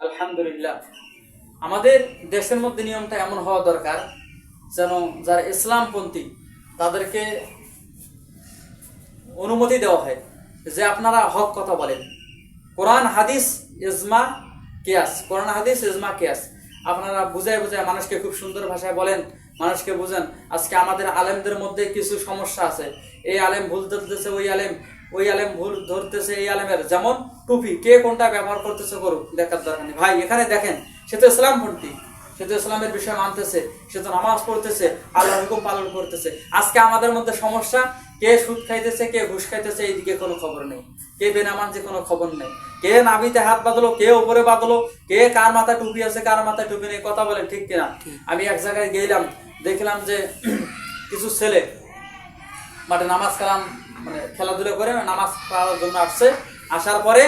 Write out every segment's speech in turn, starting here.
আলহামদুলিল্লাহ। আমাদের দেশের মধ্যে নিয়মটা এমন হওয়া দরকার যেন যারা ইসলামপন্থী, তাদেরকে অনুমতি দেওয়া হয় যে আপনারা হক কথা বলেন। কোরআন, হাদিস, ইজমা, কেয়াস। কোরআন, হাদিস, ইজমা, কেয়াস। আপনারা বুঝায় বুঝায় মানুষকে খুব সুন্দর ভাষায় বলেন, মানুষকে বুঝেন। আজকে আমাদের আলেমদের মধ্যে কিছু সমস্যা আছে। এই আলেম ভুল ধরতেছে, ওই আলেম ওই আলেম ভুল ধরতেছে এই আলেমের। যেমন টুপি কে কোনটা ব্যবহার করতেছে করুক দেখার দরকার নেই। ভাই এখানে দেখেন সে তো ইসলামপন্থী সে তো ইসলামের বিষয় মানতেছে সে তো নামাজ পড়তেছে আল্লাহ হুকুম পালন করতেছে। আজকে আমাদের মধ্যে সমস্যা কে সুদ খাইতেছে কে ঘুষ খাইতেছে এইদিকে কোনো খবর নেই। কে বেনামানজি কোনো খবর নেই। কে নাবিতে হাত বাঁধলো কে উপরে বাঁধলো কে কার মাথায় টুপি আছে কার মাথায় টুপি নেই কথা বলেন ঠিক কিনা? আমি এক জায়গায় গেলাম দেখলাম যে কিছু ছেলে মাঠে নামাজ কালাম মানে খেলাধুলা করে নামাজ পড়ার জন্য আসছে। আসার পরে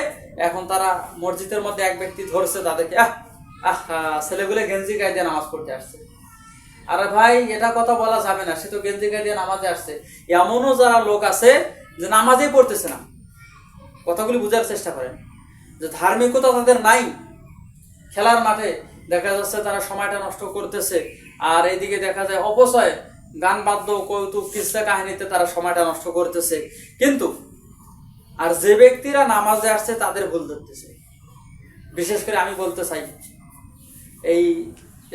এখন তারা মসজিদের মধ্যে এক ব্যক্তি ধরছে তাদেরকে, আহ আহ ছেলেগুলো গেঞ্জি গায়ে দিয়ে নামাজ পড়তে আসছে। আরে ভাই, এটা কথা বলা যাবে না, সে তো গেঞ্জি গায়ে দিয়ে নামাজে আসছে। এমনও যারা লোক আছে যে নামাজেই পড়তেছে না। কথাগুলি বোঝার চেষ্টা করেন, যে ধার্মিকতা তাদের নাই। খেলার মাঠে দেখা যাচ্ছে তারা সময়টা নষ্ট করতেছে, আর এইদিকে দেখা যায় অপচয়। গান বাদ্য কৌতুক কিস্তা কাহিনীতে তারা সময়টা নষ্ট করতেছে। কিন্তু আর যে ব্যক্তিরা নামাজে আসছে, তাদের ভুল ধরতেছে। বিশেষ করে আমি বলতে চাই, এই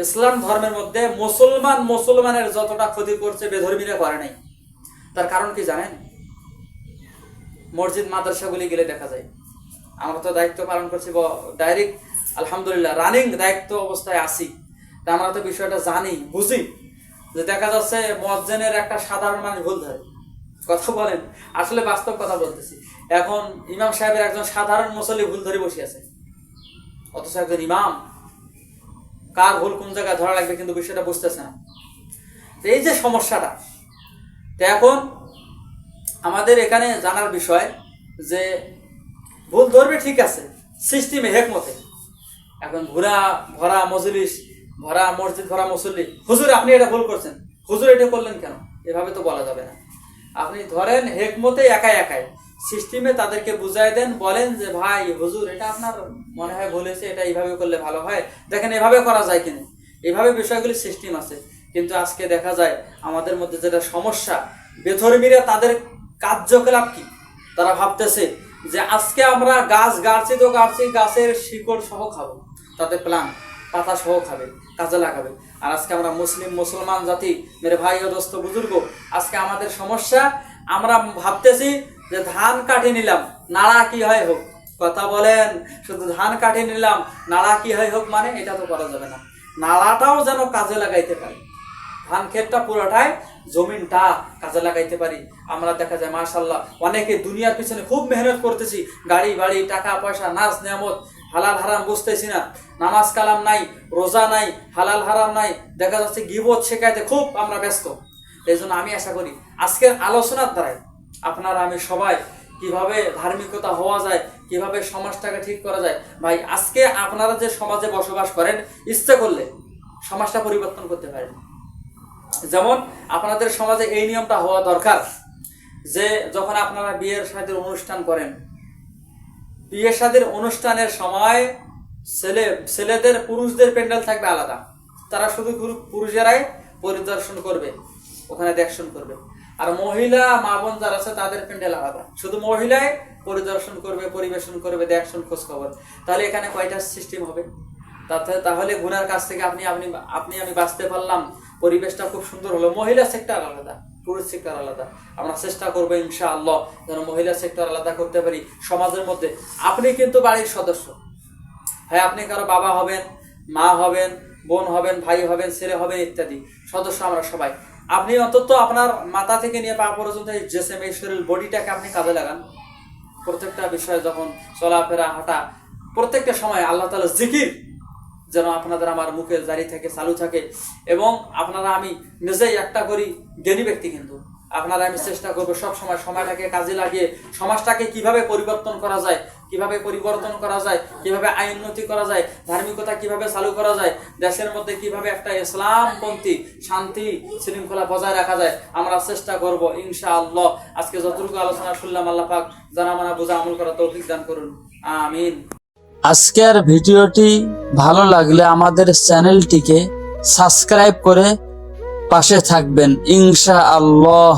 ইসলাম ধর্মের মধ্যে মুসলমান মুসলমানের যতটা ক্ষতি করছে, বেধর্মীরা করে নাই। তার কারণ কি জানেন? মসজিদ, মাদ্রাসাগুলি গেলে দেখা যায়, আমরা তো দায়িত্ব পালন করছি ডাইরেক্ট আলহামদুলিল্লাহ রানিং দায়িত্ব অবস্থায় আছি। তা আমরা তো বিষয়টা জানি, বুঝি। যে দেখা যাচ্ছে মজ্জেনের একটা সাধারণ মানুষ ভুল ধরে। কথা বলেন, আসলে বাস্তব কথা বলতেছি। এখন ইমাম সাহেবের একজন সাধারণ মুসল্লি ভুল ধরে বসে আছে। অথচ একজন ইমাম, কার ভুল কোন জায়গায় ধরা লাগবে কিন্তু বিষয়টা বুঝতেছে না। তো এই যে সমস্যাটা, তো এখন আমাদের এখানে জানার বিষয় যে ভুল ধরবে ঠিক আছে সিস্টেমে হেকমতে। এখন ঘোরা ভরা মজলিস ভরা মসজিদ, ভরা মুসল্লি। হুজুর, আপনি এটা ভুল করছেন। হুজুর এটা করলেন কেন? এভাবে তো বলা যাবে না। আপনি ধরেন, হেকমতে একাই একাই। সিস্টেমে তাদেরকে বুঝাই দেন, বলেন যে, ভাই, হুজুর, এটা আপনার মনে হয় বলেছে এটা এইভাবে করলে ভালো হয়। দেখেন, এভাবে করা যায় কিনা? এইভাবে বিষয়গুলি সিস্টেম আছে। কিন্তু আজকে দেখা যায়, আমাদের মধ্যে যেটা সমস্যা, বেধর্মীরা তাদের কার্যকলাপ কি? তারা ভাবতেছে যে, আজকে আমরা গাছ গাড়ছি তো গাড়ছি, গাছের শিকড় সহ খাব। তাদের প্ল্যান পাতা সহ খাবে, কাজে লাগাবে। আর আজকে আমরা মুসলিম, মুসলমান জাতি, মেরে ভাই ও দোস্ত বুজুর্গ, আজকে আমাদের সমস্যা, আমরা ভাবতেছি যে ধান কাটে নিলাম, নাড়া কি হয় হোক। কথা বলেন, শুধু ধান কাটে নিলাম, নাড়া কি হয় হোক মানে এটা তো করা যাবে না। নাড়াটাও যেন কাজে লাগাইতে পারি। ধান ক্ষেতটা পুরোটাই জমিনটা কাজে লাগাইতে পারি। আমরা দেখা যায় মার্শাল্লাহ অনেকে দুনিয়ার পিছনে খুব মেহনত করতেছি। গাড়ি, বাড়ি, টাকা, পয়সা, নাচ, নিয়ামত হালাল হারাম বুঝতেছি না। নামাজ কালাম নাই, রোজা নাই, হালাল হারাম নাই। দেখা যাচ্ছে গিবত শেখাইতে খুব আমরা ব্যস্ত। এই জন্য আমি আশা করি, আজকের আলোচনার দ্বারাই আপনারা আমি সবাই কীভাবে ধার্মিকতা হওয়া যায়, কীভাবে সমাজটাকে ঠিক করা যায়, ভাই, আজকে আপনারা যে সমাজে বসবাস করেন, ইচ্ছে করলে সমাজটা পরিবর্তন করতে পারেন। যেমন আপনাদের সমাজে এই নিয়মটা হওয়া দরকার যে, যখন আপনারা বিয়ের সাথের অনুষ্ঠান করেন বিয়ের সাথের অনুষ্ঠানের সময় ছেলে, ছেলেদের, পুরুষদের প্যান্ডেল থাকবে আলাদা। তারা শুধু পুরুষেরাই পরিদর্শন করবে, ওখানে দেখশন করবে। আর মহিলা, মা বোন যারা আছে, তাদের প্যান্ডেল আলাদা। শুধু মহিলাই পরিদর্শন করবে, পরিবেশন করবে, দেখশন খোঁজ খবর তাহলে এখানে কয়টা সিস্টেম হবে? তাতে, তাহলে গুনার কাছ থেকে আপনি আপনি আপনি আমি বাঁচতে পারলাম। পরিবেশটা খুব সুন্দর হলো। মহিলা সেক্টর আলাদা। পুরুষ সেক্টর আলাদা। আমরা চেষ্টা করব ইনশা আল্লাহ যেন মহিলা সেক্টর আলাদা করতে পারি সমাজের মধ্যে। আপনি কিন্তু বাড়ির সদস্য। হ্যাঁ আপনি কারও বাবা হবেন, মা হবেন, বোন হবেন, ভাই হবেন, ছেলে হবেন ইত্যাদি। সদস্য আমরা সবাই। আপনি অন্তত আপনার মাথা থেকে নিয়ে পা পর্যন্ত এই জেসেম এই শরীর বডিটাকে আপনি কাজে লাগান। প্রত্যেকটা বিষয়ে যখন চলাফেরা, হাঁটা, প্রত্যেকটা সময় আল্লাহ তালা জিকির যেন আপনাদের আমার মুখে জারি থাকে, চালু থাকে। এবং আপনারা আমি নিজেই একটা করি জ্ঞানী ব্যক্তি কিন্তু। আপনারা আমি চেষ্টা করব সব সময় সময়টাকে কাজে লাগিয়ে, সমাজটাকে কীভাবে পরিবর্তন করা যায়, কীভাবে পরিবর্তন করা যায়, কীভাবে আইন উন্নতি করা যায়, ধার্মিকতা কীভাবে চালু করা যায়, দেশের মধ্যে কীভাবে একটা ইসলামপন্থী শান্তি শৃঙ্খলা বজায় রাখা যায়, আমরা চেষ্টা করব ইনশা আল্লাহ আজকে যতটুকু আলোচনা শুনলাম, আল্লাহ পাক জানা মানা বোঝা আমল করা তৌফিক দান করুন। আমিন। আজকের ভিডিওটি ভালো লাগলে আমাদের চ্যানেলটিকে সাবস্ক্রাইব করে পাশে থাকবেন ইনশা আল্লাহ